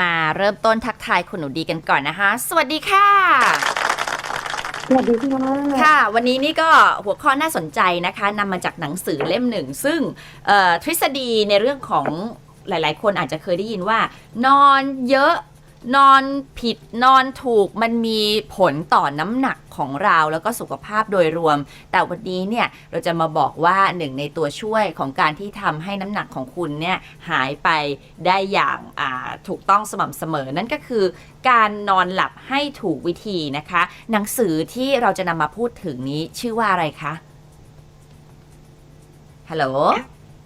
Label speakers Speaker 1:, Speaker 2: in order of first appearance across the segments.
Speaker 1: มาเริ่มต้นทักทายคุณหนูดีกันก่อนนะคะ สวัสดีค่ะ
Speaker 2: สวัสดีค่ะ
Speaker 1: ค่ะ วันนี้นี่ก็หัวข้อน่าสนใจนะคะนำมาจากหนังสือเล่มหนึ่ง ซึ่งเอ่อทฤษฎีในเรื่องของหลาย ๆ คนอาจจะเคยได้ยินว่า นอนเยอะ นอนผิดนอนถูกมันมีผลต่อน้ำหนักของเราแล้วก็สุขภาพโดยรวม แต่วันนี้เนี่ยเราจะมาบอกว่าหนึ่งในตัวช่วยของการที่ทำให้น้ำหนักของคุณเนี่ยหายไปได้อย่างาถูกต้องสม่ำเสมอ นั่นก็คือการนอนหลับให้ถูกวิธีนะคะ หนังสือที่เราจะนำมาพูดถึงนี้ชื่อว่าอะไรคะฮัลโหล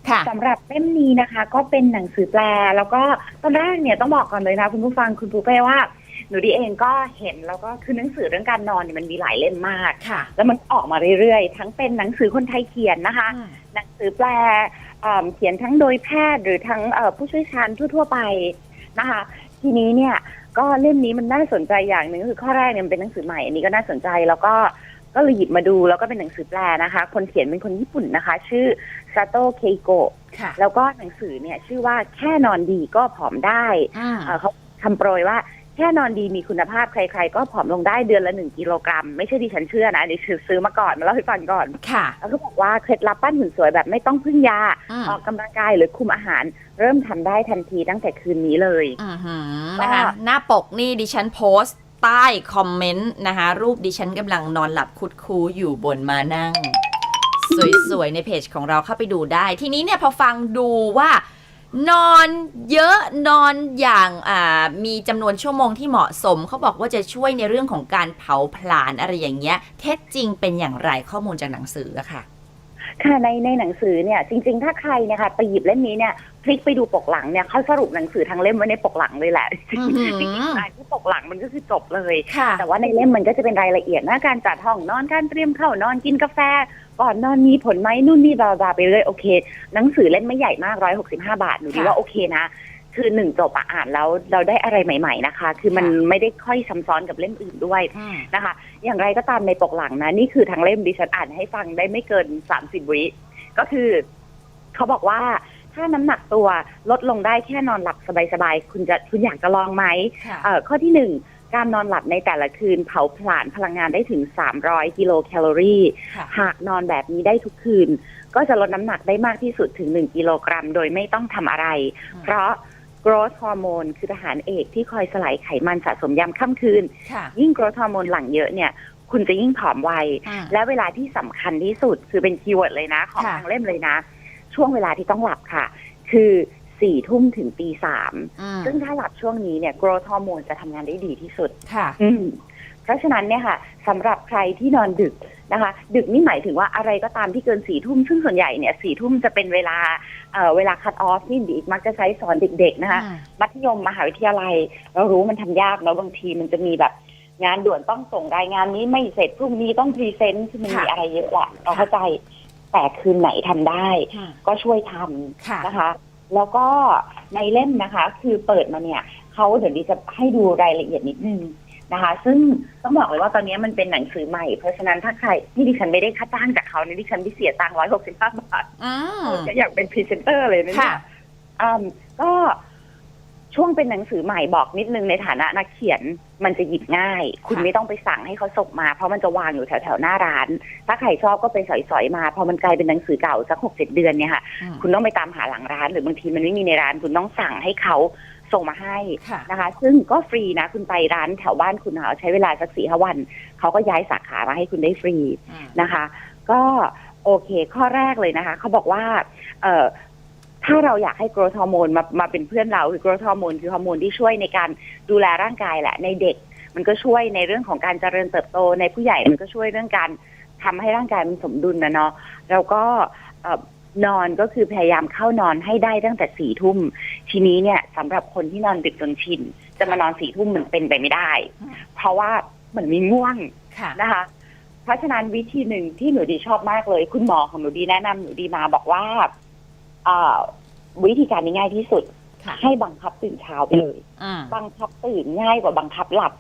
Speaker 1: ค่ะ
Speaker 2: สำหรับเล่มนี้นะคะ ก็เป็นหนังสือแปล แล้วก็ตอนแรกเนี่ยต้องบอกก่อนเลยนะคุณผู้ฟังคุณปูเป้ว่าหนูดีเองก็เห็นแล้วก็คือหนังสือเรื่องการนอนเนี่ยมันมีหลายเล่มมาก
Speaker 1: ค่ะ
Speaker 2: แล้วมันออกมาเรื่อยๆ ทั้งเป็นหนังสือคนไทยเขียนนะคะ หนังสือแปลเอิ่มเขียนทั้งโดยแพทย์หรือทั้งเอ่อผู้เชี่ยวชาญทั่วๆไปนะคะ ทีนี้เนี่ยก็เล่มนี้มันน่าสนใจอย่างหนึ่งก็คือข้อแรกเนี่ยมันเป็นหนังสือใหม่อันนี้ก็น่าสนใจแล้วก็ก็เลยหยิบมาดูแล้วก็เป็นหนังสือแปลนะคะ คนเขียนเป็นคนญี่ปุ่นนะคะ ชื่อ ซาโตะเคโกะ
Speaker 1: ค่ะ
Speaker 2: แล้วก็หนังสือเนี่ยชื่อว่าแค่นอนดีก็ผอมได้
Speaker 1: อืม
Speaker 2: เอ่อเขาทำโปรยว่าแค่นอนดีมีคุณภาพใคร ๆ ก็ผอมลงได้เดือนละหนึ่งกิโลกรัม ไม่ใช่ดิฉันเชื่อนะอันนี้คือซื้อมาก่อนมาเล่าให้ฟังก่อน
Speaker 1: ค่ะ
Speaker 2: แล้วก็บอกว่าเคล็ดลับปั้นหุ่นสวยแบบไม่ต้องพึ่งยา
Speaker 1: อืม
Speaker 2: ออกกำลังกายหรือคุมอาหาร เริ่มทำได้ทันทีตั้งแต่คืนนี้เลย
Speaker 1: อือหือ
Speaker 2: ก็
Speaker 1: นะคะหน้าปกนี่ดิฉันโพสต์ใต้คอมเมนต์นะคะ รูปดิฉันกำลังนอนหลับคุดคูอยู่บนมานั่ง สวยๆ ในเพจของเราเข้าไปดูได้ ทีนี้เนี่ยพอฟังดูว่านอนเยอะนอนอย่างอ่ามีจำนวนชั่วโมงที่เหมาะสม เขาบอกว่าจะช่วยในเรื่องของการเผาผลาญอะไรอย่างเงี้ย เท็จจริงเป็นอย่างไรข้อมูลจากหนังสืออะค่ะ
Speaker 2: ค่ะในในหนังสือเนี่ยจริง ๆ ถ้าใครเนะคะไปหยิบเล่มนี้เนี่ยพลิกไปดูปกหลังเนี่ยเขาสรุปหนังสือทั้งเล่มไว้ในปกหลังเลยแหละ
Speaker 1: อื้อหือ
Speaker 2: จริงๆอ่านที่ปกหลังมันก็คือจบเลย
Speaker 1: ค่ะ
Speaker 2: แต่ว่าในเล่มมันก็จะเป็นรายละเอียดนะการจัดห้องนอนการเตรียมเข้านอนกินกาแฟ ก่อนนอนมีผลไหมนู่นนี่บลาบลาไปเรื่อยโอเค หนังสือเล่มไม่ใหญ่มากร้อยหกสิบห้าบาทหนูดี
Speaker 1: ค่ะ
Speaker 2: ว่าโอเคนะคือหนึ่งจบอะอ่านแล้วเราได้อะไรใหม่ ๆนะคะ คือมัน
Speaker 1: ค่ะ
Speaker 2: ไม่ได้ค่อยซ้ำซ้อนกับเล่มอื่นด้วย
Speaker 1: อืม
Speaker 2: นะคะ อย่างไรก็ตามในปกหลังนะ นี่คือทั้งเล่มดิฉันอ่านให้ฟังได้ไม่เกินสามสิบวิก็คือ เขาบอกว่าถ้าน้ำหนักตัวลดลงได้แค่นอนหลับสบายๆ คุณจะคุณอยากจะลองไหม
Speaker 1: ค่ะ
Speaker 2: เอ่อข้อที่หนึ่ง การนอนหลับในแต่ละคืนเผาผลาญพลังงานได้ถึง 300 กิโลแคลอรี่
Speaker 1: ค่ะ
Speaker 2: หากนอนแบบนี้ได้ทุกคืน ก็จะลดน้ำหนักได้มากที่สุดถึง 1 กิโลกรัม โดยไม่ต้องทำอะไร
Speaker 1: อืม
Speaker 2: เพราะ growth hormone คือทหารเอกที่คอยสลายไขมันสะสมยามค่ำคืน
Speaker 1: ค่ะ
Speaker 2: ยิ่ง growth hormone หลั่งเยอะเนี่ยคุณจะยิ่งผอมไว
Speaker 1: อืม
Speaker 2: และเวลาที่สำคัญที่สุดคือเป็นคีย์เวิร์ดเลยนะ ของ
Speaker 1: ค่ะ
Speaker 2: ทางเล่มเลยนะ ช่วงเวลาที่ต้องหลับค่ะ คือ สี่ทุ่มถึงตีสาม
Speaker 1: อืม
Speaker 2: ซึ่งถ้าหลับช่วงนี้เนี่ย growth hormone จะทำงานได้ดีที่สุด
Speaker 1: ค่ะ
Speaker 2: อืมเพราะฉะนั้นเนี่ยค่ะสำหรับใครที่นอนดึกนะคะ ดึกนี่หมายถึงว่าอะไรก็ตามที่เกินสี่ทุ่มซึ่งส่วนใหญ่เนี่ยสี่ทุ่มจะเป็นเวลาเอ่อเวลาคัดออฟที่ดีมักจะใช้สอนเด็ก ๆ นะคะ มัธยมมหาวิทยาลัย เรารู้มันทำยากเนาะบางทีมันจะมีแบบงานด่วนต้องส่งรายงานนี้ไม่เสร็จพรุ่งนี้ต้องพรีเซนต์คือมันมี
Speaker 1: ค่ะ
Speaker 2: อะไรเยอะแหละเราเข้าใจแต่คืนไหนทำได้
Speaker 1: อืม
Speaker 2: ก็ช่วยทำ
Speaker 1: ค่ะ
Speaker 2: นะคะ แล้วก็ในเล่มนะคะ คือเปิดมาเนี่ยเขาเดี๋ยวดิจะให้ดูรายละเอียดนิดนึงนะคะ ซึ่งต้องบอกเลยว่าตอนนี้มันเป็นหนังสือใหม่ เพราะฉะนั้นถ้าใครที่ดิฉันไม่ได้ค่าจ้างจากเขาเนี่ยดิฉันที่เสียตังค์ร้อยหกสิบห้าบาท
Speaker 1: อืม
Speaker 2: ก็อยากเป็นพรีเซนเตอร์เลยนะเนี่
Speaker 1: ค่ะ
Speaker 2: ยอืมก็ ช่วงเป็นหนังสือใหม่บอกนิดนึงในฐานะนักเขียนมันจะหยิบง่าย คุณ
Speaker 1: ค่ะ
Speaker 2: ไม่ต้องไปสั่งให้เขาส่งมา เพราะมันจะวางอยู่แถวแถวๆหน้าร้าน ถ้าใครชอบก็ไปสอยๆมา พอมันกลายเป็นหนังสือเก่าสักหกเจ็ดเดือนเนี่ยค่ะ
Speaker 1: อืม
Speaker 2: คุณต้องไปตามหาหลังร้าน หรือบางทีมันไม่มีในร้าน คุณต้องสั่งให้เขาส่งมาให้
Speaker 1: ค่ะ
Speaker 2: นะคะ ซึ่งก็ฟรีนะ คุณไปร้านแถวบ้านคุณเอาใช้เวลาสักสี่ห้าวัน เขาก็ย้ายสาขามาให้คุณได้ฟรี
Speaker 1: อืม
Speaker 2: นะคะ ก็โอเค ข้อแรกเลยนะคะ เขาบอกว่าเอ่อ ถ้าเราอยากให้ growth hormone มามาเป็นเพื่อนเราคือ growth hormone คือฮอร์โมนที่ช่วยในการดูแลร่างกายแหละในเด็ก มันก็ช่วยในเรื่องของการเจริญเติบโตในผู้ใหญ่มันก็ช่วยเรื่องการทำให้ร่างกายมันสมดุลนะเนาะแล้วก็เอ่อนอนก็คือพยายามเข้านอนให้ได้ตั้งแต่สี่ทุ่ม ทีนี้เนี่ยสำหรับคนที่นอนดึกจนชิน จะมานอนสี่ทุ่มมันเป็นไปไม่ได้
Speaker 1: อืม
Speaker 2: เพราะว่าเหมือนมีง่วง
Speaker 1: ค่ะ
Speaker 2: นะคะ เพราะฉะนั้นวิธีหนึ่งที่หนูดีชอบมากเลย คุณหมอของหนูดีแนะนำหนูดีมาบอกว่าเอ่อ วิธีการนี้ง่ายที่สุด
Speaker 1: ค่ะ
Speaker 2: ให้บังคับตื่นเช้าไปเลย
Speaker 1: อืม
Speaker 2: บังคับตื่นง่ายกว่าบังคับหลับ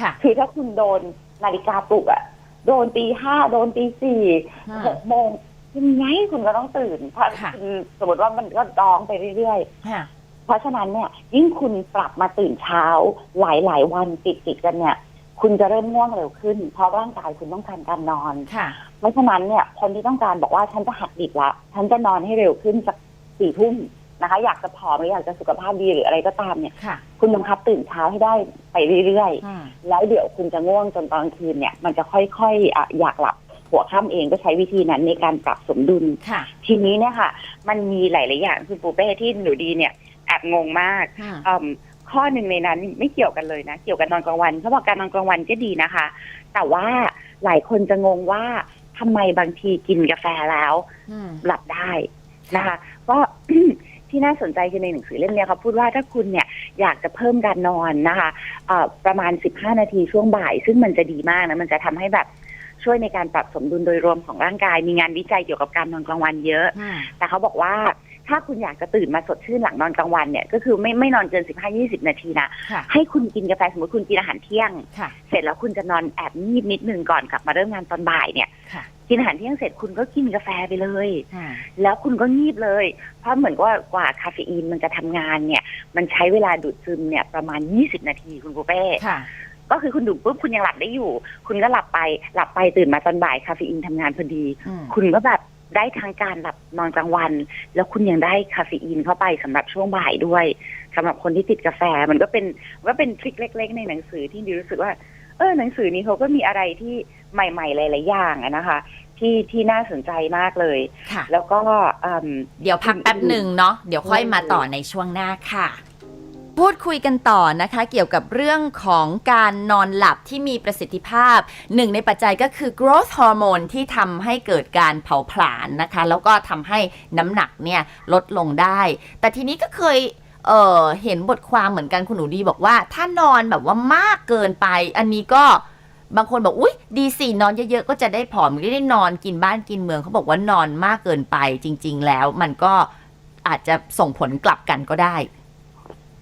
Speaker 1: ค่ะ
Speaker 2: คือถ้าคุณโดนนาฬิกาปลุกอะโดนตีห้าโดนตีสี่
Speaker 1: อืม
Speaker 2: หกโมงยังไงคุณก็ต้องตื่น เพราะ
Speaker 1: ค่ะ
Speaker 2: คุณสมมติว่ามันก็ร้องไปเรื่อยๆ
Speaker 1: ค่ะ
Speaker 2: พราะฉะนั้นเนี่ย ยิ่งคุณปรับมาตื่นเช้าหลายหลายๆวันติดติดๆกันเนี่ย คุณจะเริ่มง่วงเร็วขึ้น เพราะร่างกายคุณต้องการการนอน
Speaker 1: ค่ะ
Speaker 2: เพราะฉะนั้นเนี่ยคนที่ต้องการบอกว่าฉันจะหักดิบละ ฉันจะนอนให้เร็วขึ้นจากสี่ทุ่ม นะคะ อยากจะผอมหรืออยากจะสุขภาพดีหรืออะไรก็ตามเนี่ย
Speaker 1: ค่ะ
Speaker 2: คุณบังคับตื่นเช้าให้ได้ไปเรื่อย
Speaker 1: อืม
Speaker 2: ๆ แล้วเดี๋ยวคุณจะง่วงจนตอนกลางคืนเนี่ย มันจะค่อยๆอะอยากหลับหัวค่ำเองก็ใช้วิธีนั้นในการปรับสมดุล
Speaker 1: ค่ะ
Speaker 2: ทีนี้เนี่ยค่ะ มันมีหลายๆอย่างคุณปูเป้ที่หนูดีเนี่ยแอบงงมาก
Speaker 1: อืม
Speaker 2: อืมข้อหนึ่งในนั้นไม่เกี่ยวกันเลยนะ เกี่ยวกับนอนกลางวันเขาบอกการนอนกลางวันก็ดีนะคะ แต่ว่าหลายคนจะงงว่าทำไมบางทีกินกาแฟแล้ว
Speaker 1: อืม
Speaker 2: หลับได้นะคะ ก็ ที่น่าสนใจคือในหนังสือเล่มเนี้ยเขาพูดว่าถ้าคุณเนี่ยอยากจะเพิ่มการนอนนะคะเอ่อประมาณ 15 นาทีช่วงบ่าย ซึ่งมันจะดีมากนะมันจะทำให้แบบช่วยในการปรับสมดุลโดยรวมของร่างกาย มีงานวิจัยเกี่ยวกับการนอนกลางวันเยอะ
Speaker 1: อืม
Speaker 2: แต่เขาบอกว่าถ้าคุณอยากจะตื่นมาสดชื่นหลังนอนกลางวันเนี่ย ก็คือไม่ไม่นอนเกิน15-20นาทีนะ
Speaker 1: ค่ะ
Speaker 2: ให้คุณกินกาแฟสมมติคุณกินอาหารเที่ยง
Speaker 1: ค่ะ
Speaker 2: เสร็จแล้วคุณจะนอนแอบงีบนิดนึงก่อนกลับมาเริ่มงานตอนบ่ายเนี่ย
Speaker 1: ค่ะ
Speaker 2: กินอาหารเที่ยงเสร็จคุณก็กินกาแฟไปเลย
Speaker 1: อืม
Speaker 2: แล้วคุณก็งีบเลย เพราะเหมือนว่ากว่าคาเฟอีนมันจะทำงานเนี่ย มันใช้เวลาดูดซึมเนี่ยประมาณ 20 นาทีคุณปูเป้
Speaker 1: ค่ะ
Speaker 2: ก็คือคุณดูดปุ๊บคุณยังหลับได้อยู่ คุณก็หลับไปหลับไปตื่นมาตอนบ่ายคาเฟอีนทำงานพอดี
Speaker 1: อืม
Speaker 2: คุณก็แบบได้ทางการหลับนอนกลางวัน แล้วคุณยังได้คาเฟอีนเข้าไปสำหรับช่วงบ่ายด้วยสำหรับคนที่ติดกาแฟมันก็เป็นมันก็เป็นทริคเล็ก ๆ ในหนังสือที่ดิวรู้สึกว่าเออหนังสือนี้เขาก็มีอะไรที่ใหม่ ๆ หลาย ๆ อย่างอะนะคะ ที่ที่น่าสนใจมากเลย
Speaker 1: ค่ะ
Speaker 2: แล้วก็อืม
Speaker 1: เดี๋ยวพักแป๊บหนึ่งเนาะเดี๋ยวค่อยมาต่อในช่วงหน้าค่ะ พูดคุยกันต่อนะคะ เกี่ยวกับเรื่องของการนอนหลับที่มีประสิทธิภาพ หนึ่งในปัจจัยก็คือ growth hormone ที่ทำให้เกิดการเผาผลาญนะคะ แล้วก็ทำให้น้ำหนักเนี่ยลดลงได้ แต่ทีนี้ก็เคยเออเห็นบทความเหมือนกันคุณหนูดีบอกว่า ถ้านอนแบบว่ามากเกินไป อันนี้ก็ บางคนบอกอุ้ยดีสินอนเยอะๆก็จะได้ผอมไม่ได้นอนกินบ้านกินเมืองเขาบอกว่านอนมากเกินไปจริง ๆ แล้วมันก็อาจจะส่งผลกลับกันก็ได้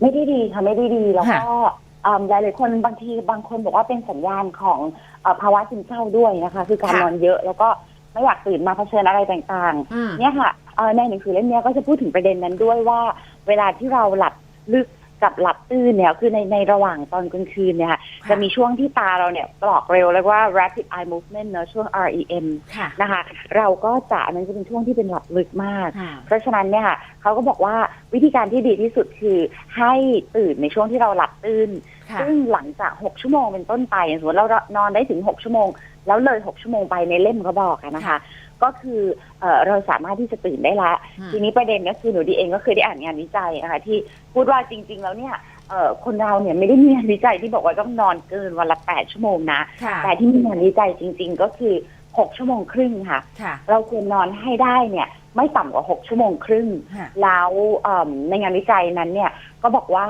Speaker 2: ไม่ได้ดีค่ะไม่ได้ดีแล้ว
Speaker 1: ค่ะ
Speaker 2: ก็อืมหลายๆคนบางทีบางคนบอกว่าเป็นสัญญาณของเอ่อภาวะซึมเศร้าด้วยนะคะ คือการนอนเยอะแล้วก็ไม่อยากตื่นมาเผชิญอะไรต่าง
Speaker 1: อืม
Speaker 2: ๆเนี่ยค่ะเอ่อในหนังสือเล่มเนี้ยก็จะพูดถึงประเด็นนั้นด้วยว่า เวลาที่เราหลับลึก กับหลับตื่นเนี่ยคือในในระหว่างตอนกลางคืนเนี่ยค่ะจะมีช่วงที่ตาเราเนี่ยปลอกเร็วเรียกว่า rapid eye movement เนอะช่วง REM
Speaker 1: ค่ะ
Speaker 2: นะคะ เราก็จะอันนั้นจะเป็นช่วงที่เป็นหลับลึกมาก เพราะฉะนั้นเนี่ยค่ะเขาก็บอกว่าวิธีการที่ดีที่สุดคือให้ตื่นในช่วงที่เราหลับตื่น
Speaker 1: ค่ะ
Speaker 2: ซึ่งหลังจาก 6 ชั่วโมงเป็นต้นไปอย่างสมมติเรานอนได้ถึง 6 ชั่วโมง แล้วเลย 6 ชั่วโมงไปในเล่มก็บอกอะนะคะ
Speaker 1: ค่ะ
Speaker 2: ก็คือเออเราสามารถที่จะตื่นได้ละ
Speaker 1: อืม
Speaker 2: ทีนี้ประเด็นก็คือหนูดีเองก็เคยได้อ่านงานวิจัยนะคะที่พูดว่าจริง ๆ แล้วเนี่ยเอ่อคนเราเนี่ยไม่ได้มีงานวิจัยที่บอกว่าต้องนอนเกินวันละ8ชั่วโมงนะ
Speaker 1: ค่ะ
Speaker 2: แต่ที่มีงานวิจัยจริง ๆ ก็คือ6ชั่วโมงครึ่งค่ะ
Speaker 1: ค่ะ
Speaker 2: เราควรนอนให้ได้เนี่ยไม่ต่ำกว่า6ชั่วโมงครึ่ง
Speaker 1: ค่ะ
Speaker 2: แล้วเอิ่มในงานวิจัยนั้นเนี่ยก็บอกว่า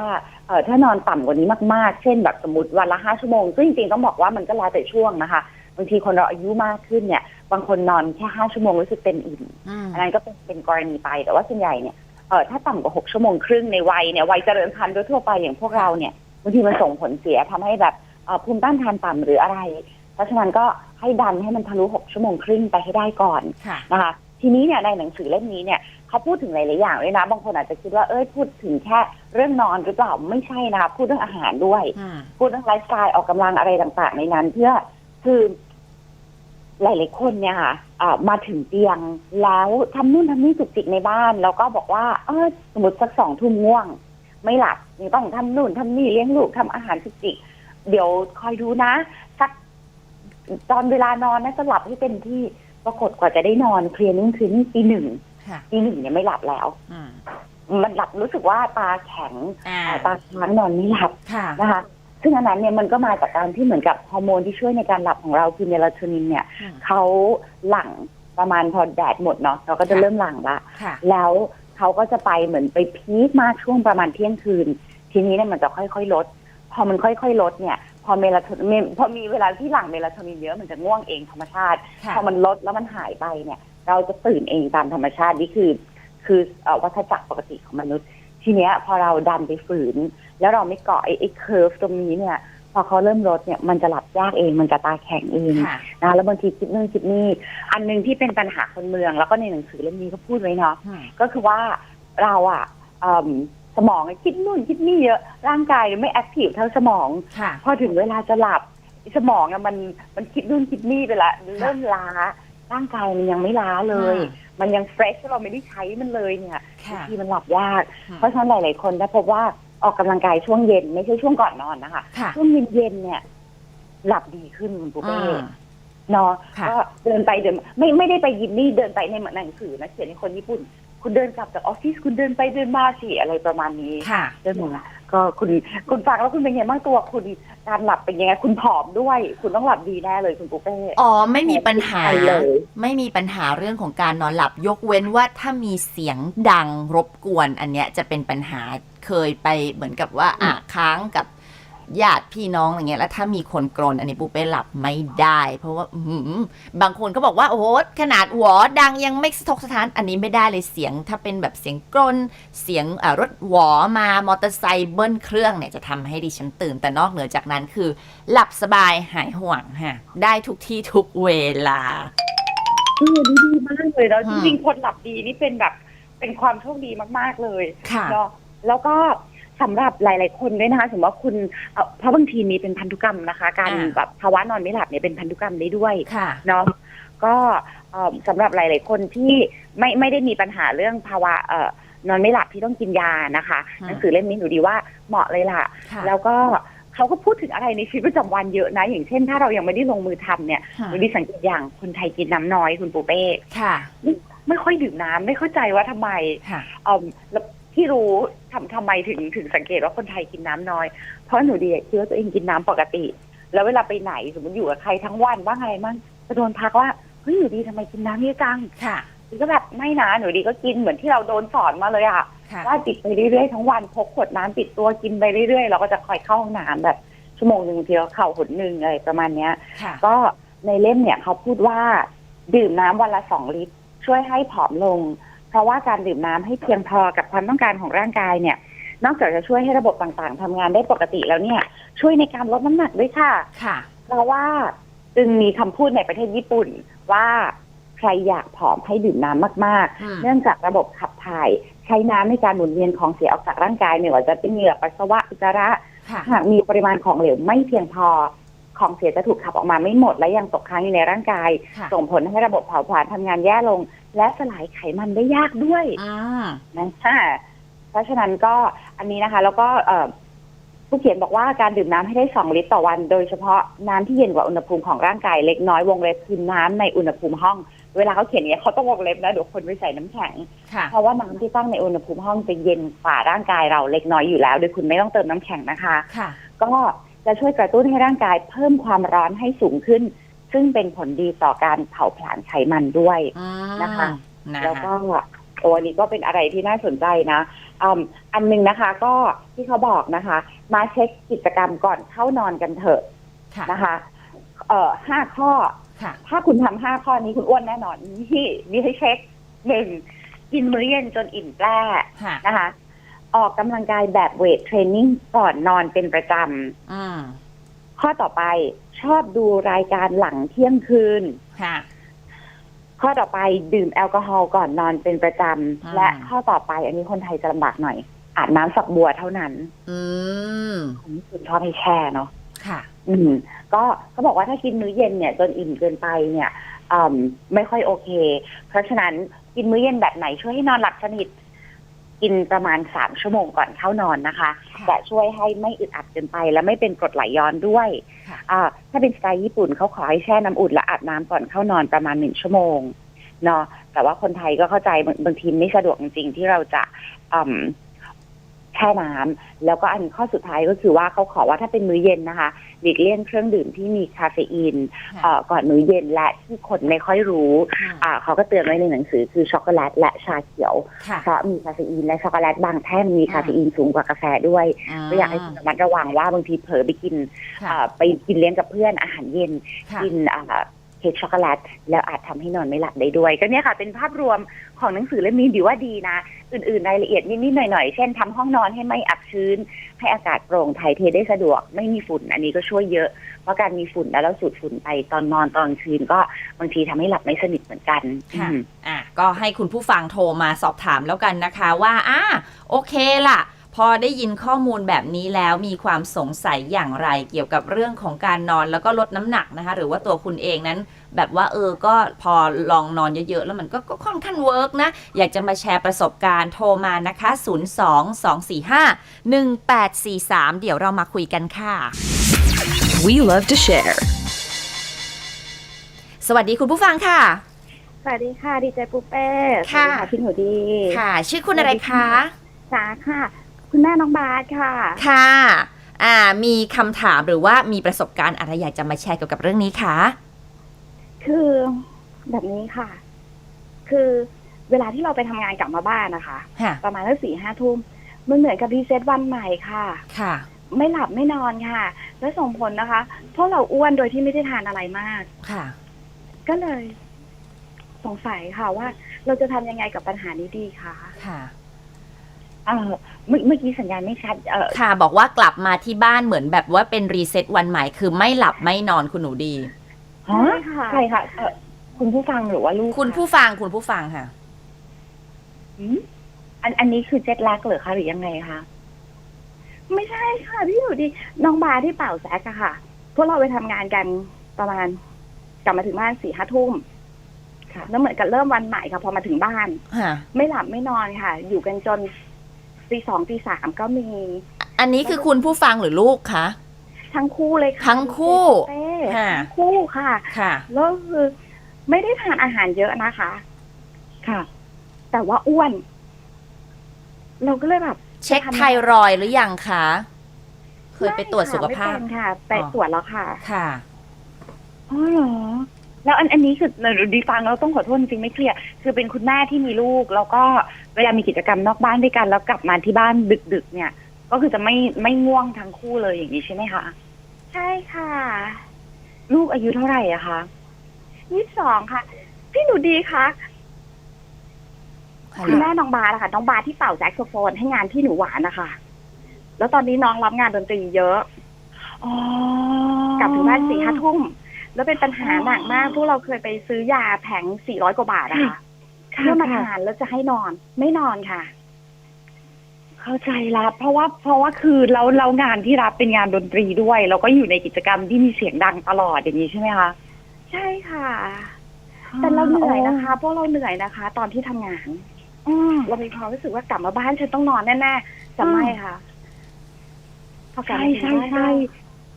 Speaker 2: เอ่อถ้านอนต่ำกว่านี้มากๆ เช่นแบบสมมติวันละห้าชั่วโมงซึ่งจริงๆต้องบอกว่ามันก็แล้วแต่ช่วงนะคะ บางทีคนเราอายุมากขึ้นเนี่ย บางคนนอนแค่ห้าชั่วโมงรู้สึกเต็มอิ่ม
Speaker 1: อืม
Speaker 2: อันนั้นก็เป็นเป็นกรณีไปแต่ว่าส่วนใหญ่เนี่ยเออถ้าต่ำกว่าหกชั่วโมงครึ่งในวัยเนี่ยวัยเจริญพันธุ์โดยทั่วไปอย่างพวกเราเนี่ยบางทีมันส่งผลเสียทำให้แบบเอ่อภูมิต้านทานต่ำหรืออะไร เพราะฉะนั้นก็ให้ดันให้มันทะลุหกชั่วโมงครึ่งไปให้ได้ก่อน
Speaker 1: ค่ะ
Speaker 2: นะคะทีนี้เนี่ยในหนังสือเล่มนี้เนี่ยเขาพูดถึงหลายๆอย่างด้วยนะ บางคนอาจจะคิดว่าเอ้ยพูดถึงแค่เรื่องนอนหรือเปล่าไม่ใช่นะคะพูดเรื่องอาหารด้วย
Speaker 1: อืม
Speaker 2: พูดเรื่องไลฟ์สไตล์ออกกำลังอะไรต่างๆ ในนั้น เพื่อ คือหลาย ๆ คนเนี่ยค่ะอ่ามาถึงเตียงแล้วทำนู่นทำนี่จุกจิกในบ้าน แล้วก็บอกว่า เออสมมติสักสองทุ่มง่วง ไม่หลับยังต้องทำนู่นทำนี่เลี้ยงลูกทำอาหารจุกจิก เดี๋ยวคอยดูนะ สักตอนเวลานอนนะจะหลับให้เต็มที่ปรากฏกว่าจะได้นอนเคลียร์นู่นคืนนี่ตีหนึ่ง
Speaker 1: ค่ะ
Speaker 2: ตีหนึ่งเนี่ยไม่หลับแล้ว
Speaker 1: อืม
Speaker 2: มันหลับรู้สึกว่าตาแข็ง
Speaker 1: อ่า
Speaker 2: อ่าตาค้างนอนไม่หลับ
Speaker 1: ค่ะ
Speaker 2: นะคะ ซึ่งอันนั้นเนี่ยมันก็มาจากการที่เหมือนกับฮอร์โมนที่ช่วยในการหลับของเราคือเมลาโทนินเนี่ย
Speaker 1: อืม
Speaker 2: เขาหลั่งประมาณพอแดดหมดเนาะเราก็จะ
Speaker 1: ค่ะ
Speaker 2: เริ่มหลั่งละ
Speaker 1: ค่ะ
Speaker 2: แล้วเขาก็จะไปเหมือนไปพีคมากช่วงประมาณเที่ยงคืน ทีนี้เนี่ยมันจะค่อยๆลด พอมันค่อยๆลดเนี่ย พอเมลาโทนินพอมีเวลาที่หลั่งเมลาโทนินเยอะมันจะง่วงเองธรรมชาติ
Speaker 1: ค่ะ
Speaker 2: พอมันลดแล้วมันหายไปเนี่ย เราจะตื่นเองตามธรรมชาตินี่คือ คือเอ่อวัฏจักรปกติของมนุษย์ ทีเนี้ยพอเราดันไปฝืน แล้วเราไม่เกาะไอ้ไอ้เคอร์ฟตรงนี้เนี่ย พอเขาเริ่มลดเนี่ยมันจะหลับยากเอง มันจะตาแข็งเอง
Speaker 1: ค่ะ
Speaker 2: นะแล้วบางทีคิดนู่นคิดนี่อันหนึงที่เป็นปัญหาคนเมือง แล้วก็ในหนังสือเล่มนี้ก็พูดไว้เนาะ
Speaker 1: อืม
Speaker 2: ก็คือว่าเราอะเอิ่มสมองคิดนู่นคิดนี่เยอะร่างกายไม่แอคทีฟเท่าสมอง
Speaker 1: ค่ะ
Speaker 2: พอถึงเวลาจะหลับ สมองอะมันมันคิดนู่นคิดนี่ไปละเริ่มล้าร่างกายมันยังไม่ล้าเลย มันยังเฟรชเราไม่ได้ใช้มันเลยเนี่ย
Speaker 1: ค่ะ
Speaker 2: บางทีมันหลับยาก
Speaker 1: อืม
Speaker 2: เพราะฉะนั้นหลาย ๆ คนได้พบว่า ออกกำลังกายช่วงเย็นไม่ใช่ช่วงก่อนนอนนะคะ
Speaker 1: ค่ะ
Speaker 2: ช่วงเย็นๆเนี่ย หลับดีขึ้นคุณปุ๊
Speaker 1: อื
Speaker 2: เป้
Speaker 1: ม
Speaker 2: เนาะ
Speaker 1: ค่ะ
Speaker 2: ก็เดินไปเดินมาไม่ไม่ได้ไปยิมนี่เดินไปในหนังสือนะเขียนในคนญี่ปุ่น คุณเดินกลับจากออฟฟิศคุณเดินไปเดินมาสิอะไรประมาณนี้
Speaker 1: ค่ะ
Speaker 2: เดินมาก็คุณคุณฟังแล้วคุณเป็นไงบ้างตัวคุณการหลับเป็นยังไงคุณผอมด้วย คุณต้องหลับดีแน่เลยคุณปุ๊เป้
Speaker 1: อ๋อ ไม่มีปัญหา
Speaker 2: ไปเลย
Speaker 1: ไม่มีปัญหาเรื่องของการนอนหลับยกเว้นว่าถ้ามีเสียงดังรบกวน อันเนี้ยจะเป็นปัญหา เคยไปเหมือนกับว่าอะค้างกับญาติพี่น้องอะไรเงี้ยแล้วถ้ามีคนกรนอันนี้ปุ๊บไปหลับไม่ได้ เพราะว่าอื้อหือบางคนก็บอกว่าโอ้โหขนาดหวอดังยังไม่สะทกสะท้านอันนี้ไม่ได้เลยเสียง ถ้าเป็นแบบเสียงกรนเสียงอะรถหวอมามอเตอร์ไซค์เบิ้ลเครื่องเนี่ยจะทำให้ดิฉันตื่น แต่นอกเหนือจากนั้นคือ หลับสบายหายห่วงฮะได้ทุกที่ทุกเวลา
Speaker 2: เออดีดีมากเลยแล้ว
Speaker 1: อื
Speaker 2: จ
Speaker 1: ม
Speaker 2: ริงๆคนหลับดีนี่เป็นแบบเป็นความโชคดีมากๆเลย
Speaker 1: ค่ะ
Speaker 2: เนาะ แล้วก็สำหรับหลาย ๆ คนด้วยนะคะสมมติว่าคุณเอ่อเพราะบางทีมีเป็นพันธุกรรมนะคะ การ
Speaker 1: อ่า
Speaker 2: แบบภาวะนอนไม่หลับเนี่ยเป็นพันธุกรรมได้ด้วย
Speaker 1: ค่ะ
Speaker 2: เนาะก็เอ่อสำหรับหลาย ๆ คนที่ไม่ไม่ได้มีปัญหาเรื่องภาวะเอ่อนอนไม่หลับที่ต้องกินยานะคะ
Speaker 1: อืม
Speaker 2: หนังสือเล่มนี้หนูดีว่าเหมาะเลยล่ะ
Speaker 1: ค่ะ
Speaker 2: แล้วก็เขาก็พูดถึงอะไรในชีวิตประจำวันเยอะนะ อย่างเช่นถ้าเรายังไม่ได้ลงมือทำเนี่ย
Speaker 1: ค่ะ
Speaker 2: หนูดีสังเกตอย่างคนไทยกินน้ำน้อยคุณปูเป้
Speaker 1: ค่ะ
Speaker 2: ไม่ค่อยดื่มน้ำไม่เข้าใจว่าทำไม
Speaker 1: ค่ะ
Speaker 2: เอ่อแล้ว ที่รู้ทำทำไมถึงถึงสังเกตว่าคนไทยกินน้ำน้อย เพราะหนูดีคิดว่าตัวเองกินน้ำปกติ แล้วเวลาไปไหนสมมติอยู่กับใครทั้งวันบ้างอะไรมั่งจะโดนทักว่าเฮ้ยหนูดีทำไมกินน้ำเยอะจัง
Speaker 1: ค่ะ
Speaker 2: หนูก็แบบไม่นะหนูดีก็กินเหมือนที่เราโดนสอนมาเลยอะ
Speaker 1: ค่ะ
Speaker 2: ว่าติดไปเรื่อยๆทั้งวันพกขวดน้ำติดตัวกินไปเรื่อยๆเราก็จะคอยเข้าห้องน้ำแบบชั่วโมงหนึ่งทีเราเข้าหนหนึ่งอะไรประมาณเนี้ย
Speaker 1: ค่ะ
Speaker 2: ก็ในเล่มเนี่ยเขาพูดว่า ดื่มน้ำวันละสองลิตร ช่วยให้ผอมลง เพราะว่าการดื่มน้ำให้เพียงพอกับความต้องการของร่างกายเนี่ย นอกจากจะช่วยให้ระบบต่างๆทำงานได้ปกติแล้วเนี่ย ช่วยในการลดน้ำหนักด้วยค่ะ
Speaker 1: ค่ะ
Speaker 2: เพราะว่าจึงมีคำพูดในประเทศญี่ปุ่นว่าใครอยากผอมให้ดื่มน้ำมาก
Speaker 1: อืม
Speaker 2: ๆเนื่องจากระบบขับถ่ายใช้น้ำในการหมุนเวียนของเสียออกจากร่างกายไม่ว่าจะเป็นเหงื่อปัสสาวะอุจจาระ
Speaker 1: ค่ะ
Speaker 2: หากมีปริมาณของเหลวไม่เพียงพอของเสียจะถูกขับออกมาไม่หมดและยังตกค้างอยู่ในร่างกาย
Speaker 1: ค่ะ
Speaker 2: ส่งผลให้ระบบเผาผลาญทำงานแย่ลง และสลายไขมันได้ยากด้วย
Speaker 1: อืม
Speaker 2: นะคะเพราะฉะนั้นก็อันนี้นะคะ แล้วก็เอ่อผู้เขียนบอกว่าการดื่มน้ำให้ได้ 2 ลิตรต่อวัน โดยเฉพาะน้ำที่เย็นกว่าอุณหภูมิของร่างกายเล็กน้อยวงเล็บคือน้ำในอุณหภูมิห้อง เวลาเขาเขียนอย่างนี้ยเขาต้องวงเล็บนะเดี๋ยวคนไปใส่น้ำแข็ง
Speaker 1: ค่ะ
Speaker 2: เพราะว่าน้ำที่ตั้งในอุณหภูมิห้องจะเย็นกว่าร่างกายเราเล็กน้อยอยู่แล้ว โดยคุณไม่ต้องเติมน้ำแข็งนะคะ
Speaker 1: ค่ะ
Speaker 2: ก็จะช่วยกระตุ้นให้ร่างกายเพิ่มความร้อนให้สูงขึ้น ซึ่งเป็นผลดีต่อการเผาผลาญไขมันด้วย
Speaker 1: อืม
Speaker 2: นะคะ
Speaker 1: นะ
Speaker 2: แล้วก็
Speaker 1: คะ
Speaker 2: โอ้อันนี้ก็เป็นอะไรที่น่าสนใจนะอืมอันหนึงนะคะ ก็ที่เขาบอกนะคะ มาเช็คกิจกรรมก่อนเข้านอนกันเถอะ
Speaker 1: ค่ะ
Speaker 2: นะคะ เอ่อห้าข้อ
Speaker 1: ค่ะ
Speaker 2: ถ้าคุณทำห้าข้อนี้คุณอ้วนแน่นอนนี่มีให้เช็คหนึ่งกินมื้อเย็นจนอิ่มแปร่
Speaker 1: ค่ะ
Speaker 2: นะคะ ออกกำลังกายแบบเวทเทรนนิ่งก่อนนอนเป็นประจ
Speaker 1: อืมำ
Speaker 2: ข้อต่อไปชอบดูรายการหลังเที่ยงคืน
Speaker 1: ค่ะ
Speaker 2: ข้อต่อไปดื่มแอลกอฮอล์ก่อนนอนเป็นประจ
Speaker 1: อ่าำ
Speaker 2: และข้อต่อไป อันนี้คนไทยจะลำบากหน่อย อาบน้ำฝักบัวเท่านั้น
Speaker 1: อืม
Speaker 2: คนญี่ปุ่นชอบให้แช่เนาะ
Speaker 1: ค่ะ
Speaker 2: อืม ก็เขาบอกว่าถ้ากินมื้อเย็นเนี่ยจนอิ่มเกินไปเนี่ยอืมไม่ค่อยโอเค เพราะฉะนั้นกินมื้อเย็นแบบไหนช่วยให้นอนหลับสนิท กินประมาณสามชั่วโมงก่อนเข้านอนนะคะ
Speaker 1: ค่ะ
Speaker 2: จะช่วยให้ไม่อึดอัดเกินไป และไม่เป็นกรดไหลย้อนด้วย
Speaker 1: ค่ะ
Speaker 2: อ่าถ้าเป็นสไตล์ญี่ปุ่นเขาขอให้แช่น้ำอุ่นและอาบน้ำก่อนเข้านอนประมาณหนึ่งชั่วโมงเนาะแต่ว่าคนไทยก็เข้าใจบางบางทีไม่สะดวกจริงๆที่เราจะอืมแช่น้ำแล้วก็อันข้อสุดท้ายก็คือว่าเขาขอว่าถ้าเป็นมื้อเย็นนะคะหลีกเลี่ยงเครื่องดื่มที่มีคาเฟอีนเอ่อก่อนมื้อเย็นและที่คนไม่ค่อยรู้อ่าเขาก็เตือนไว้ในหนังสือคือช็อกโกแลตและชาเขียว
Speaker 1: ค่ะ
Speaker 2: เพราะมีคาเฟอีนและช็อกโกแลตบางแท่งมีคาเฟอีนสูงกว่ากาแฟด้วยก็อยากให้คุณระมัดระวังว่าบางทีเผลอไปกิน
Speaker 1: ค่ะ
Speaker 2: อ่าไปกินเลี้ยงกับเพื่อนอาหารเย็น
Speaker 1: ค่ะ
Speaker 2: กินอ่า เค้กช็อกโกแลตแล้วอาจทำให้นอนไม่หลับได้ด้วย ก็เนี่ยค่ะ เป็นภาพรวมของหนังสือเล่มนี้ดีว่าดีนะ อื่นๆรายละเอียดนิดๆหน่อยๆ เช่นทำห้องนอนให้ไม่อับชื้น ให้อากาศโปร่งถ่ายเทได้สะดวก ไม่มีฝุ่น อันนี้ก็ช่วยเยอะ เพราะการมีฝุ่นแล้วเราสูดฝุ่นไปตอนนอนตอนคืนก็บางทีทำให้หลับไม่สนิทเหมือนกัน
Speaker 1: ค่ะ
Speaker 2: อืม
Speaker 1: อะ ก็ให้คุณผู้ฟังโทรมาสอบถามแล้วกันนะคะว่าอ่าโอเคล่ะ พอได้ยินข้อมูลแบบนี้แล้วมีความสงสัยอย่างไรเกี่ยวกับเรื่องของการนอนแล้วก็ลดน้ำหนักนะคะ หรือว่าตัวคุณเองนั้น แบบว่าเออก็พอลองนอนเยอะๆ แล้วมันก็ก็ค่อนข้างเวิร์กนะ อยากจะมาแชร์ประสบการณ์โทรมานะคะ 02-245-1843 เดี๋ยวเรามาคุยกันค่ะ
Speaker 3: We love to share.
Speaker 1: สวัสดีคุณผู้ฟังค่ะ
Speaker 4: สวัสดีค่ะดีเจปูเป้
Speaker 1: ค่ะ
Speaker 4: สวัสดีพี่หนูดี
Speaker 1: ค่ะ ชื่อคุณอะไรคะ
Speaker 4: จ้าค่ะ คุณแม่น้องบาสค่ะ
Speaker 1: ค่ะอ่ามีคำถามหรือว่ามีประสบการณ์อะไรอยากจะมาแชร์เกี่ยวกับเรื่องนี้คะ
Speaker 4: คือแบบนี้ค่ะ คือเวลาที่เราไปทำงานกลับมาบ้านนะคะ
Speaker 1: ค่ะ
Speaker 4: ประมาณสักสี่ห้าทุ่มมันเหมือนกับรีเซ็ตวันใหม่ค่ะ
Speaker 1: ค่ะ
Speaker 4: ไม่หลับไม่นอนค่ะ และส่งผลนะคะ เพราะเราอ้วนโดยที่ไม่ได้ทานอะไรมาก
Speaker 1: ค่ะ
Speaker 4: ก็เลย สงสัยค่ะว่า เราจะทำยังไงกับปัญหานี้ดีคะ
Speaker 1: ค่ะ
Speaker 2: เออเมื่อเมื่อกี้สัญญาณไม่ชัดเออ
Speaker 1: ค่ะ บอกว่ากลับมาที่บ้านเหมือนแบบว่าเป็นรีเซ็ตวันใหม่คือไม่หลับไม่นอนคุณหนูดี
Speaker 2: ฮะ
Speaker 4: ใช่ค่ะ
Speaker 2: ใช่ค่ะเออคุณผู้ฟังหรือว่าลูก
Speaker 1: คุณผู้ฟังคุณผู้ฟังค่ะ
Speaker 2: หืมอันอันนี้คือเจ็ตแลกเหรือคะหรือยังไงคะ
Speaker 4: ไม่ใช่ค่ะพี่หนูดี น้องบาสที่เป่าแซกอะค่ะ พวกเราไปทำงานกันประมาณ กลับมาถึงบ้านสี่ห้าทุ่ม
Speaker 2: ค่ะ
Speaker 4: แล้วเหมือนกับเริ่มวันใหม่ค่ะ พอมาถึงบ้าน
Speaker 1: ค่ะ
Speaker 4: ไม่หลับไม่นอนค่ะ อยู่กันจน ตีสองตีสามก็มี
Speaker 1: อันนี้คือคุณผู้ฟังหรือลูกคะ
Speaker 4: ทั้งคู่เลยค่ะ
Speaker 1: ทั้งคู่
Speaker 4: เต้
Speaker 1: ค่ะ
Speaker 4: ทั้งคู่ค่ะ
Speaker 1: ค่ะ
Speaker 4: แล้วคือไม่ได้ทานอาหารเยอะนะคะ
Speaker 2: ค่ะ
Speaker 4: แต่ว่าอ้วน เราก็เลยแบบ
Speaker 1: เช็คไทรอยด์หรือยังคะ เคยไปตรวจสุขภาพ
Speaker 4: ไม่เป็นค่ะ ไป
Speaker 1: อ๋อ
Speaker 4: ตรวจแล้วค่ะ
Speaker 1: ค่ะ
Speaker 2: อ๋อเหรอแล้วอันอันนี้คือหนูดีฟังเราต้องขอโทษจริงๆไม่เคลียร์คือเป็นคุณแม่ที่มีลูก แล้วก็ เวลามีกิจกรรมนอกบ้านด้วยกัน แล้วกลับมาที่บ้านดึกๆเนี่ย ก็คือจะไม่ไม่ง่วงทั้งคู่เลยอย่างนี้ใช่ไหมคะ
Speaker 4: ใช่ค่ะ
Speaker 2: ลูกอายุเท่าไหร่อะคะ
Speaker 4: ยี่สิบสองค่ะ พี่หนูดีคะ
Speaker 1: ค่ะ
Speaker 4: คุณแม่น้องบาสอะค่ะน้องบาสที่เป่าแซกโซโฟนให้งานพี่หนูหวานนะคะ แล้วตอนนี้น้องรับงานดนตรีเยอะ
Speaker 2: อ๋อก
Speaker 4: ลับถึงบ้านสี่ห้าทุ่ม แล้วเป็นปัญหาหนักมาก พวกเราเคยไปซื้อยาแผงสี่ร้อยกว่าบาทอะค่ะ
Speaker 2: ค่ะ
Speaker 4: เพื่อมา
Speaker 2: ค่ะ
Speaker 4: ทานแล้วจะให้นอน ไม่นอนค่ะ
Speaker 2: เข้าใจละเพราะว่าเพราะว่าคือเราเรางานที่รับเป็นงานดนตรีด้วยแล้วก็อยู่ในกิจกรรมที่มีเสียงดังตลอดอย่างนี้ใช่ไหมคะ
Speaker 4: ใช่ค่ะ แต่เราเหนื่อยนะคะพวกเราเหนื่อยนะคะ ตอนที่ทำงาน
Speaker 2: อืม
Speaker 4: เรามีความรู้สึกว่ากลับมาบ้านฉันต้องนอนแน่ๆแต่ไม่ค่ะพอกลับ
Speaker 2: ใช่
Speaker 4: มาถึง
Speaker 2: ใช่
Speaker 4: บ้าน
Speaker 2: ใช่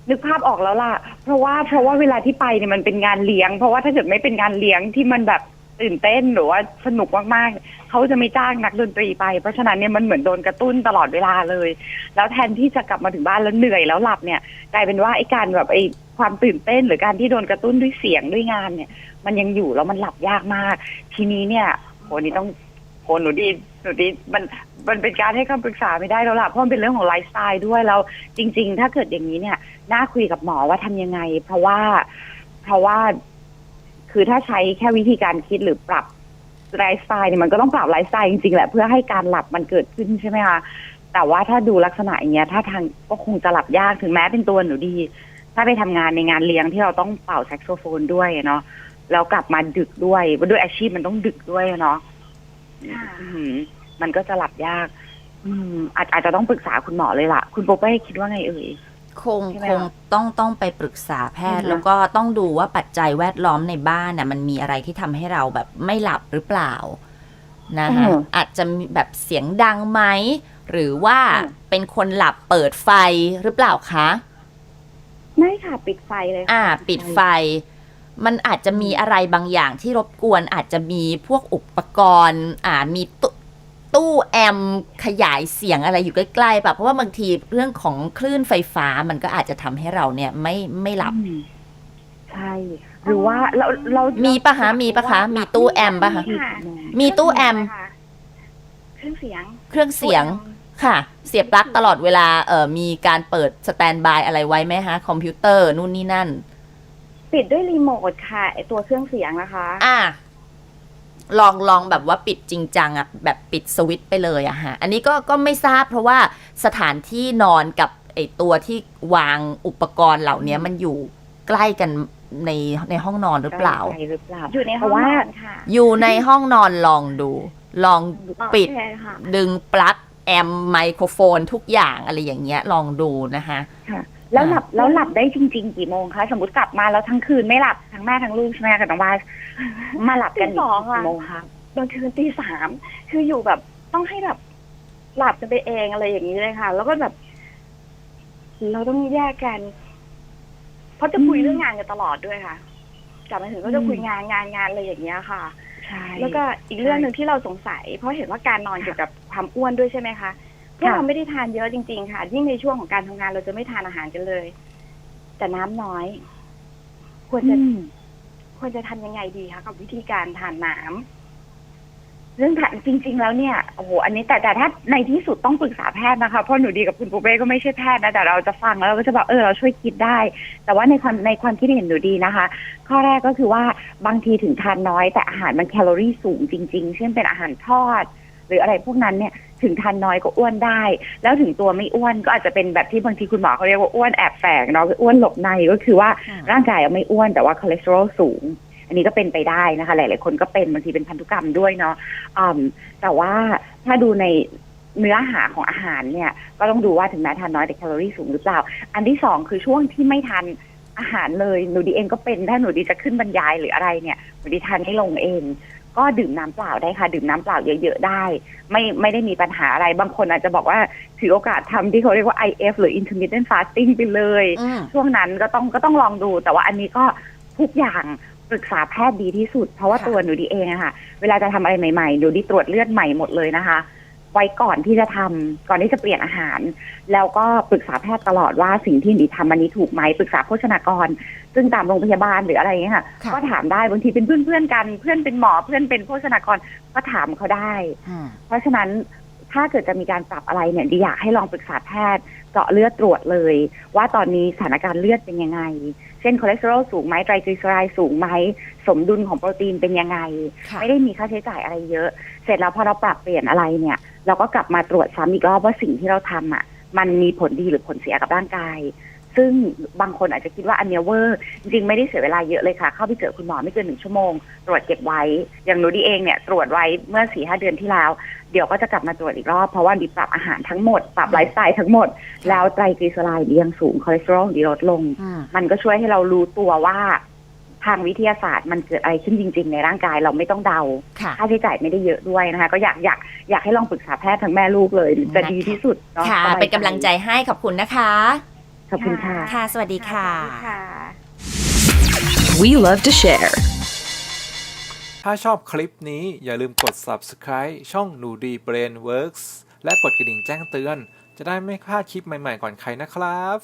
Speaker 2: นึกภาพออกแล้วล่ะ เพราะว่าเพราะว่าเวลาที่ไปเนี่ยมันเป็นงานเลี้ยง เพราะว่าถ้าเกิดไม่เป็นงานเลี้ยงที่มันแบบ ตื่นเต้นหรือว่าสนุกมากๆเขาจะไม่จ้างนักดนตรีไป เพราะฉะนั้นเนี่ยมันเหมือนโดนกระตุ้นตลอดเวลาเลย แล้วแทนที่จะกลับมาถึงบ้านแล้วเหนื่อยแล้วหลับเนี่ยกลายเป็นว่าไอ้การแบบไอ้ความตื่นเต้นหรือการที่โดนกระตุ้นด้วยเสียงด้วยงานเนี่ย มันยังอยู่แล้วมันหลับยากมาก ทีนี้เนี่ยโหนี่ต้องโหหนูดีหนูดีมันมันเป็นการให้คำปรึกษาไม่ได้แล้วล่ะเพราะมันเป็นเรื่องของไลฟ์สไตล์ด้วยแล้วจริง ๆ ถ้าเกิดอย่างนี้เนี่ยน่าคุยกับหมอว่าทำยังไง เพราะว่า เพราะว่า คือถ้าใช้แค่วิธีการคิดหรือปรับไลฟ์สไตล์เนี่ยมันก็ต้องปรับไลฟ์สไตล์จริงๆแหละเพื่อให้การหลับมันเกิดขึ้นใช่ไหมคะแต่ว่าถ้าดูลักษณะอย่างเงี้ยถ้าทางก็คงจะหลับยากถึงแม้เป็นตัวหนูดี ถ้าไปทำงานในงานเลี้ยงที่เราต้องเป่าแซกโซโฟนด้วยเนาะแล้วกลับมาดึกด้วยด้วยอาชีพมันต้องดึกด้วยเนาะ
Speaker 4: ค่ะ
Speaker 2: อืมมันก็จะหลับยาก อืมอาจอาจจะต้องปรึกษาคุณหมอเลยล่ะ คุณโปเป้คิดว่าไงเอ่ย
Speaker 1: คง
Speaker 2: ใช่ไหม
Speaker 1: คง
Speaker 2: คะ
Speaker 1: ต้องต้องไปปรึกษาแพทย์
Speaker 2: อือฮะ
Speaker 1: แล้วก็ต้องดูว่าปัจจัยแวดล้อมในบ้านน่ะมันมีอะไรที่ทำให้เราแบบไม่หลับหรือเปล่านะคะอาจจะมีแบบเสียงดังไหม หรือว่าเป็นคนหลับเปิดไฟหรือเปล่าคะ
Speaker 4: ไม่ค่ะปิดไฟเลยค่ะ
Speaker 1: อ่า ปิดไฟ มันอาจจะมีอะไรบางอย่างที่รบกวนอาจจะมีพวกอุปกรณ์ อ่ามีตุ ตู้แอมป์ขยายเสียงอะไรอยู่ใกล้ๆแบบเพราะว่าบางทีเรื่องของคลื่นไฟฟ้ามันก็อาจจะทำให้เราเนี่ยไม่ไม่หลับ
Speaker 2: อืมใช่ หรือว่าเราเรา
Speaker 1: มี
Speaker 2: มี
Speaker 1: ปะคะมีปะคะมีตู้แอมป์ปะคะ
Speaker 4: ค่ะ
Speaker 1: มีตู้แอมป์
Speaker 4: เครื่องเสียง
Speaker 1: เครื่องเสียง
Speaker 4: ตู้แอมป์
Speaker 1: ค่ะ เสียบปลั๊กตลอดเวลาเอ่อมีการเปิดสแตนบายอะไรไว้ไหมคะคอมพิวเตอร์นู่นนี่นั่น
Speaker 4: ปิดด้วยรีโมทค่ะไอตัวเครื่องเสียงนะคะ
Speaker 1: อะ ลองลองแบบว่าปิดจริงจังอะแบบปิดสวิตช์ไปเลยอะฮะอันนี้ก็ก็ไม่ทราบเพราะว่าสถานที่นอนกับไอตัวที่วางอุปกรณ์เหล่านี้มันอยู่ใกล้กันในในห้องนอนหรือเปล่า
Speaker 2: ใช่หรือเปล่า
Speaker 4: อยู่ใน
Speaker 2: เพ
Speaker 4: ห้อง
Speaker 2: ราะว่า
Speaker 4: นอนค่ะ
Speaker 1: อยู่ในห้องนอนลองดู ลองปิด
Speaker 4: โอเคค่ะ
Speaker 1: ดึงปลั๊กแอมไมโครโฟนทุกอย่างอะไรอย่างเงี้ยลองดูนะคะ
Speaker 2: ค่ะ แล้วหลับแล้วหลับได้จริง ๆ กี่โมงคะสมมติกลับมาแล้วทั้งคืนไม่หลับทั้งแม่ทั้งลูกใช่ไหมคะกับน้องบาสมาหลับกัน
Speaker 4: ตีสองอะ
Speaker 2: กี่โมงคะ
Speaker 4: บางคืนตีสามคืออยู่แบบต้องให้แบบหลับกันไปเองอะไรอย่างนี้เลยค่ะ แล้วก็แบบ เราต้องแยกกัน เพราะจะคุยเรื่องงานกันตลอดด้วยค่ะกลับมาถึงก็จะคุยงานงานงานอะไรอย่างเงี้ยค่ะ
Speaker 2: ใช่
Speaker 4: แล้วก็อีกเรื่องหนึ่งที่เราสงสัย เพราะเห็นว่าการนอนเกี่ยวกับความอ้วนด้วยใช่ไหมคะ พวก
Speaker 2: ค่ะ
Speaker 4: เราไม่ได้ทานเยอะจริง ๆ ค่ะ ยิ่งในช่วงของการทำงานเราจะไม่ทานอาหารกันเลย แต่น้ำน้อย ควรจะ
Speaker 2: อืม
Speaker 4: ควรจะทำยังไงดีคะกับวิธีการทานน้ำ
Speaker 2: เรื่องทานจริง ๆ แล้วเนี่ยโอ้โหอันนี้แต่แต่ถ้าในที่สุดต้องปรึกษาแพทย์นะคะเพราะหนูดีกับคุณปูเป้ก็ไม่ใช่แพทย์นะแต่เราจะฟังแล้วเราก็จะบอกเออเราช่วยคิดได้ แต่ว่าในความในความคิดเห็นหนูดีนะคะ ข้อแรกก็คือว่าบางทีถึงทานน้อยแต่อาหารมันแคลอรี่สูงจริง ๆ เช่นเป็นอาหารทอด หรืออะไรพวกนั้นเนี่ยถึงทานน้อยก็อ้วนได้ แล้วถึงตัวไม่อ้วนก็อาจจะเป็นแบบที่บางทีคุณหมอเขาเรียกว่าอ้วนแอบแฝงเนาะคืออ้วนหลบในก็คือว่า
Speaker 1: อืม
Speaker 2: ร่างกายอะไม่อ้วนแต่ว่าคอเลสเตอรอลสูง อันนี้ก็เป็นไปได้นะคะ หลาย ๆ คนก็เป็นบางทีเป็นพันธุกรรมด้วยเนาะอืมแต่ว่าถ้าดูในเนื้อหาของอาหารเนี่ย ก็ต้องดูว่าถึงแม้ทานน้อยแต่แคลอรี่สูงหรือเปล่า อันที่สองคือช่วงที่ไม่ทานอาหารเลยหนูดีเองก็เป็นถ้าหนูดีจะขึ้นบรรยายหรืออะไรเนี่ยหนูดีทานไม่ลงเอง ก็ดื่มน้ำเปล่าได้ค่ะ ดื่มน้ำเปล่าเยอะๆได้ ไม่ไม่ได้มีปัญหาอะไรบางคนอาจจะบอกว่าถือโอกาสทำที่เขาเรียกว่า IF หรือ intermittent fasting ไปเลย
Speaker 1: อืม
Speaker 2: ช่วงนั้นก็ต้องก็ต้องลองดู แต่ว่าอันนี้ก็ทุกอย่างปรึกษาแพทย์ดีที่สุด เพราะว่า
Speaker 1: ค่ะ
Speaker 2: ตัวหนูดีเองอะค่ะ เวลาจะทำอะไรใหม่ๆหนูดีตรวจเลือดใหม่หมดเลยนะคะ ไว้ก่อนที่จะทำก่อนที่จะเปลี่ยนอาหาร แล้วก็ปรึกษาแพทย์ตลอดว่าสิ่งที่หนูดีทำอันนี้ถูกไหมปรึกษาโภชนากร ซึ่งตามโรงพยาบาลหรืออะไรอย่างเงี้ยค่ะ
Speaker 1: ค่ะ
Speaker 2: ก็ถามได้บางทีเป็นเพื่อนๆกัน เพื่อนเป็นหมอเพื่อนเป็นโภชนากรก็ถามเขาได้
Speaker 1: อืม
Speaker 2: เพราะฉะนั้นถ้าเกิดจะมีการปรับอะไรเนี่ยดีอยากให้ลองปรึกษาแพทย์ เจาะเลือดตรวจเลย ว่าตอนนี้สถานการณ์เลือดเป็นยังไง เช่นคอเลสเตอรอลสูงไหมไตรกลีเซอไรด์สูงไหมสมดุลของโปรตีนเป็นยังไง
Speaker 1: ค่ะ
Speaker 2: ไม่ได้มีค่าใช้จ่ายอะไรเยอะ เสร็จแล้วพอเราปรับเปลี่ยนอะไรเนี่ย เราก็กลับมาตรวจซ้ำอีกรอบว่าสิ่งที่เราทำอะ มันมีผลดีหรือผลเสียกับร่างกาย ซึ่งบางคนอาจจะคิดว่าอันเนี้ยเวอร์จริงๆไม่ได้เสียเวลาเยอะเลยค่ะ เข้าไปเจอคุณหมอไม่เกินหนึ่งชั่วโมง ตรวจเก็บไว้ อย่างหนูดีเองเนี่ยตรวจไว้เมื่อสี่ห้าเดือนที่แล้ว เดี๋ยวก็จะกลับมาตรวจอีกรอบเพราะว่าดีปรับอาหารทั้งหมด ปรับไลฟ์สไตล์ทั้งหมด แล้วไตรกลีเซอไรด์ดียังสูงคอเลสเตอรอลดีลดลง
Speaker 1: อืม
Speaker 2: มันก็ช่วยให้เรารู้ตัวว่าทางวิทยาศาสตร์มันเกิดอะไรขึ้นจริง ๆ ในร่างกายเราไม่ต้องเดา
Speaker 1: ค่ะ
Speaker 2: ค่าใช้จ่ายไม่ได้เยอะด้วยนะคะ ก็อยากอยากอยากให้ลองปรึกษาแพทย์ทั้งแม่ลูกเลย จะดีที่สุดเนาะ
Speaker 1: ค่ะ
Speaker 2: สบาย
Speaker 1: เป็นกำลังใจให้ขอบคุณนะคะ
Speaker 2: ขอบคุณค่ะ
Speaker 1: ค่ะ สวัสดีค่ะ
Speaker 4: สวัสดีค่ะ
Speaker 3: We love to share.
Speaker 5: ถ้าชอบคลิปนี้อย่าลืมกด subscribe ช่องหนูดี Brain Works และกดกระดิ่งแจ้งเตือน จะได้ไม่พลาดคลิปใหม่ๆก่อนใครนะครับ